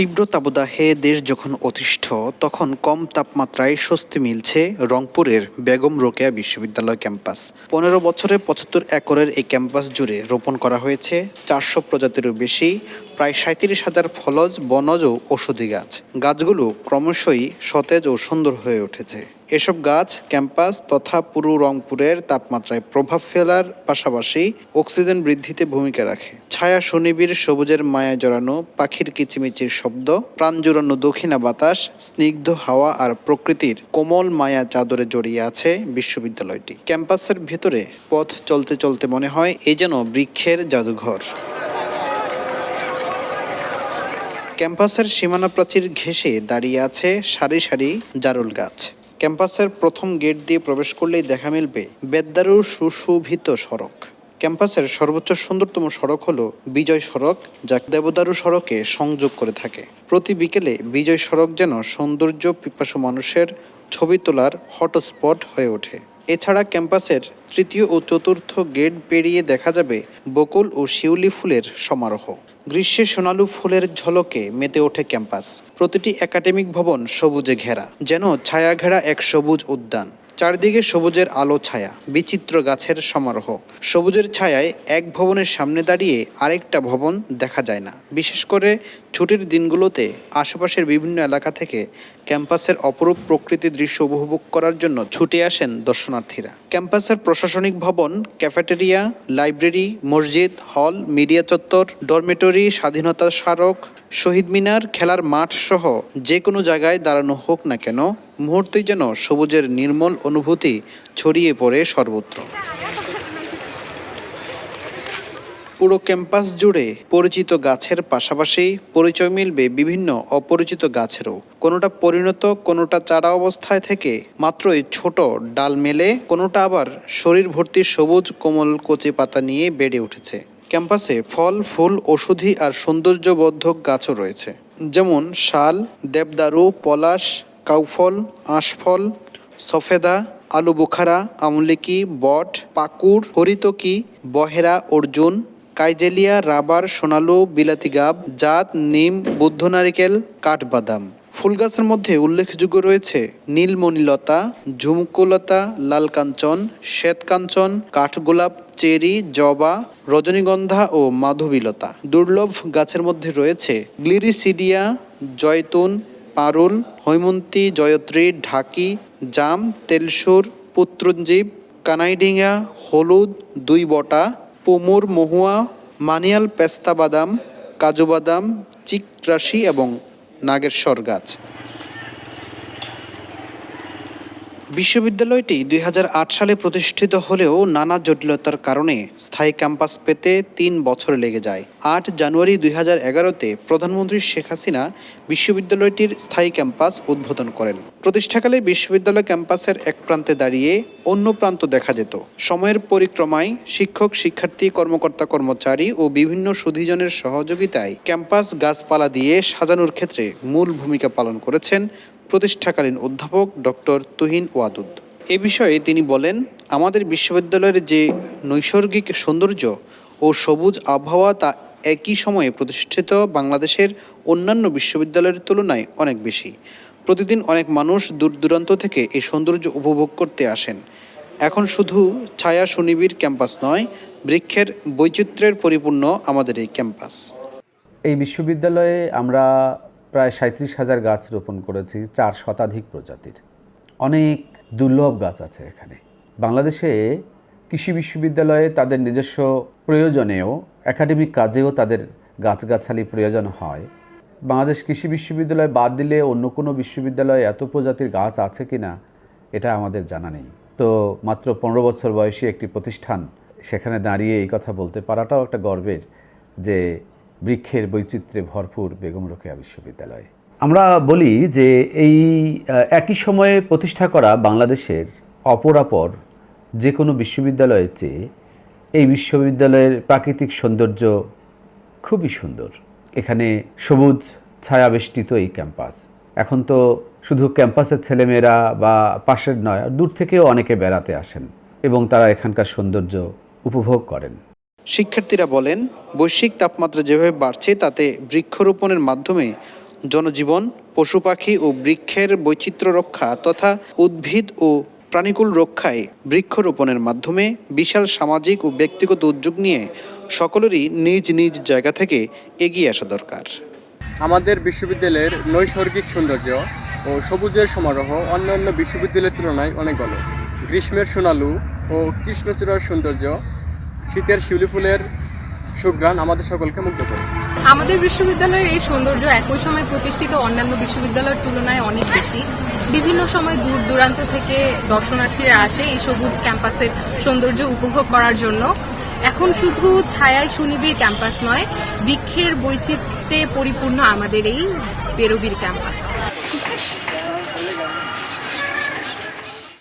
তীব্র তাবদাহে দেশ যখন অতিষ্ঠ, তখন কম তাপমাত্রায় স্বস্তি মিলছে রংপুরের বেগম রোকেয়া বিশ্ববিদ্যালয় ক্যাম্পাস। পনেরো বছরে পঁচাত্তর একরের এই ক্যাম্পাস জুড়ে রোপণ করা হয়েছে, চারশো প্রজাতিরও বেশি প্রায় সাঁত্রিশ হাজার ফলজ, বনজ ও ঔষধি গাছ। গাছগুলো ক্রমশই সতেজ ও সুন্দর হয়ে উঠেছে। এসব গাছ ক্যাম্পাস তথা পুরো রংপুরের তাপমাত্রায় প্রভাব ফেলার পাশাপাশি অক্সিজেন বৃদ্ধিতে ভূমিকা রাখে। ছায়া সুনিবিড় সবুজের মায়া জড়ানো পাখির কিচিমিচির শব্দ, প্রাণ জুড়ানো দক্ষিণা বাতাস, স্নিগ্ধ হাওয়া আর প্রকৃতির কোমল মায়া চাদরে জড়িয়ে আছে বিশ্ববিদ্যালয়টি। ক্যাম্পাসের ভেতরে পথ চলতে চলতে মনে হয় এ যেন বৃক্ষের জাদুঘর। ক্যাম্পাসের সীমানা প্রাচীর ঘেঁষে দাঁড়িয়ে আছে সারি সারি জারুল গাছ। ক্যাম্পাসের প্রথম গেট দিয়ে প্রবেশ করলেই দেখা মিলবে বেদ্দারু সুশোভিত সড়ক। ক্যাম্পাসের সর্বোচ্চ সুন্দরতম সড়ক হলো বিজয় সড়ক, যা দেবদারু সড়কে সংযোগ করে থাকে। প্রতি বিকেলে বিজয় সড়ক যেন সৌন্দর্য পিপাসু মানুষের ছবি তোলার হটস্পট হয়ে ওঠে। এছাড়া ক্যাম্পাসের তৃতীয় ও চতুর্থ গেট পেরিয়ে দেখা যাবে বকুল ও শিউলি ফুলের সমারোহ। গ্রীষ্মে সোনালু ফুলের ঝলকে মেতে ওঠে ক্যাম্পাস। প্রতিটি একাডেমিক ভবন সবুজে ঘেরা, যেন ছায়া ঘেরা এক সবুজ উদ্যান। চারদিকে সবুজের আলো ছায়া, বিচিত্র গাছের সমারোহ। সবুজের ছায়ায় এক ভবনের সামনে দাঁড়িয়ে আরেকটা ভবন দেখা যায় না। বিশেষ করে ছুটির দিনগুলোতে আশেপাশের বিভিন্ন এলাকা থেকে ক্যাম্পাসের অপরূপ প্রকৃতি দৃশ্য উপভোগ করার জন্য ছুটে আসেন দর্শনার্থীরা। ক্যাম্পাসের প্রশাসনিক ভবন, ক্যাফেটেরিয়া, লাইব্রেরি, মসজিদ, হল, মিডিয়া চত্বর, ডরমেটরি, স্বাধীনতা স্মারক, শহীদ মিনার, খেলার মাঠ সহ যে কোনো জায়গায় দাঁড়ানো হোক না কেন মুহূর্তেই যেন সবুজের নির্মল অনুভূতি ছড়িয়ে পড়ে সর্বত্র। পুরো ক্যাম্পাস জুড়ে পরিচিত গাছের পাশাপাশি পরিচয় মিলবে বিভিন্ন অপরিচিত গাছেরও। কোনোটা পরিণত, কোনোটা চারা অবস্থায় থেকে মাত্রই ছোট ডাল মেলে, কোনোটা আবার শরীর ভর্তি সবুজ কোমল কচি পাতা নিয়ে বেড়ে উঠেছে। ক্যাম্পাসে ফল, ফুল, ওষুধি আর সৌন্দর্যবর্ধক গাছও রয়েছে। যেমন শাল, দেবদারু, পলাশ কাউফল, আঁশফল, সফেদা আলু বুখারা আমলিকি, বট, পাকুড়, হরিতকি, বহেরা, অর্জুন, কাইজেলিয়া, রাবার, সোনালু বিলাতি গাব জাত, নিম, বুদ্ধ নারিকেল, কাঠবাদাম। ফুল গাছের মধ্যে উল্লেখযোগ্য রয়েছে নীলমণিলতা, ঝুমকুলতা লাল কাঞ্চন শ্বেতকাঞ্চন, কাঠগোলাপ, চেরি, জবা, রজনীগন্ধা ও মাধবীলতা। দুর্লভ গাছের মধ্যে রয়েছে গ্লিরিসিডিয়া, জয়তুন পারুল, হৈমন্তী, জয়ত্রী, ঢাকি, জাম, তেলসুর, পুত্রঞ্জীব, কানাইডিঙা, হলুদ, দুই বটা, পুমুর, মহুয়া, মানিয়াল, পেস্তা বাদাম, কাজু বাদাম চিকরাশি এবং নাগেশ্বর গাছ। বিশ্ববিদ্যালয়টি দুই হাজার আট সালে প্রতিষ্ঠিত হলেও নানা জটিলতার কারণে স্থায়ী ক্যাম্পাস পেতে তিন বছর লেগে যায়। আট জানুয়ারি দুই হাজার এগারোতে প্রধানমন্ত্রী শেখ হাসিনা বিশ্ববিদ্যালয়টির স্থায়ী ক্যাম্পাস উদ্বোধন করেন। প্রতিষ্ঠাকালে বিশ্ববিদ্যালয় ক্যাম্পাসের এক প্রান্তে দাঁড়িয়ে অন্য প্রান্ত দেখা যেত। সময়ের পরিক্রমায় শিক্ষক, শিক্ষার্থী, কর্মকর্তা, কর্মচারী ও বিভিন্ন সুধীজনের সহযোগিতায় ক্যাম্পাস গাছপালা দিয়ে সাজানোর ক্ষেত্রে মূল ভূমিকা পালন করেছেন প্রতিষ্ঠাকালীন অধ্যাপক ডক্টর তুহিন ওয়াদুদ। এ বিষয়ে তিনি বলেন, আমাদের বিশ্ববিদ্যালয়ের যে নৈসর্গিক সৌন্দর্য ও সবুজ আবহাওয়া তা একই সময়ে প্রতিষ্ঠিত বাংলাদেশের অন্যান্য বিশ্ববিদ্যালয়ের তুলনায় অনেক বেশি। প্রতিদিন অনেক মানুষ দূর দূরান্ত থেকে এই সৌন্দর্য উপভোগ করতে আসেন। এখন শুধু ছায়া সুনিবিড় ক্যাম্পাস নয়, বৃক্ষের বৈচিত্র্যের পরিপূর্ণ আমাদের এই ক্যাম্পাস। এই বিশ্ববিদ্যালয়ে আমরা প্রায় সাঁত্রিশ হাজার গাছ রোপণ করেছি, চার শতাধিক প্রজাতির। অনেক দুর্লভ গাছ আছে এখানে। বাংলাদেশে কৃষি বিশ্ববিদ্যালয়ে তাদের নিজস্ব প্রয়োজনেও, একাডেমিক কাজেও তাদের গাছগাছালি প্রয়োজন হয়। বাংলাদেশ কৃষি বিশ্ববিদ্যালয় বাদ দিলে অন্য কোনো বিশ্ববিদ্যালয়ে এত প্রজাতির গাছ আছে কি না এটা আমাদের জানা নেই। তো মাত্র পনেরো বছর বয়সী একটি প্রতিষ্ঠান, সেখানে দাঁড়িয়ে এই কথা বলতে পারাটাও একটা গর্বের যে বৃক্ষের বৈচিত্র্যে ভরপুর বেগম রোকেয়া বিশ্ববিদ্যালয়। আমরা বলি যে এই একই সময়ে প্রতিষ্ঠা করা বাংলাদেশের অপরাপর যে কোনো বিশ্ববিদ্যালয়ের চেয়ে এই বিশ্ববিদ্যালয়ের প্রাকৃতিক সৌন্দর্য খুবই সুন্দর। এখানে সবুজ ছায়াবেষ্টিত এই ক্যাম্পাস। এখন তো শুধু ক্যাম্পাসের ছেলেমেয়েরা বা পাশের নয়, দূর থেকেও অনেকে বেড়াতে আসেন এবং তারা এখানকার সৌন্দর্য উপভোগ করেন। শিক্ষার্থীরা বলেন, বৈশ্বিক তাপমাত্রা যেভাবে বাড়ছে, তাতে বৃক্ষরোপণের মাধ্যমে জনজীবন পশু পাখি ও বৃক্ষের বৈচিত্র্য রক্ষা তথা উদ্ভিদ ও প্রাণীকুল রক্ষায় বৃক্ষরোপণের মাধ্যমে বিশাল সামাজিক ও ব্যক্তিগত উদ্যোগ নিয়ে সকলেরই নিজ নিজ জায়গা থেকে এগিয়ে আসা দরকার। আমাদের বিশ্ববিদ্যালয়ের নৈসর্গিক সৌন্দর্য ও সবুজের সমারোহ অন্যান্য বিশ্ববিদ্যালয়ের তুলনায় অনেক ভালো। গ্রীষ্মের সোনালু ও কৃষ্ণচূড়ার সৌন্দর্য শীতের শিউলি ফুলের সুঘ্রাণ আমাদের সকলকে মুগ্ধ করে। আমাদের বিশ্ববিদ্যালয়ের এই সৌন্দর্য একই সময় প্রতিষ্ঠিত অন্যান্য বিশ্ববিদ্যালয়ের তুলনায় অনেক বেশি। বিভিন্ন সময় দূর দূরান্ত থেকে দর্শনার্থীরা আসে এই সবুজ ক্যাম্পাসের সৌন্দর্য উপভোগ করার জন্য। এখন শুধু ছায়ায় সুনিবিড় ক্যাম্পাস নয়, বৃক্ষের বৈচিত্র্যে পরিপূর্ণ আমাদের এই বেরোবির ক্যাম্পাস।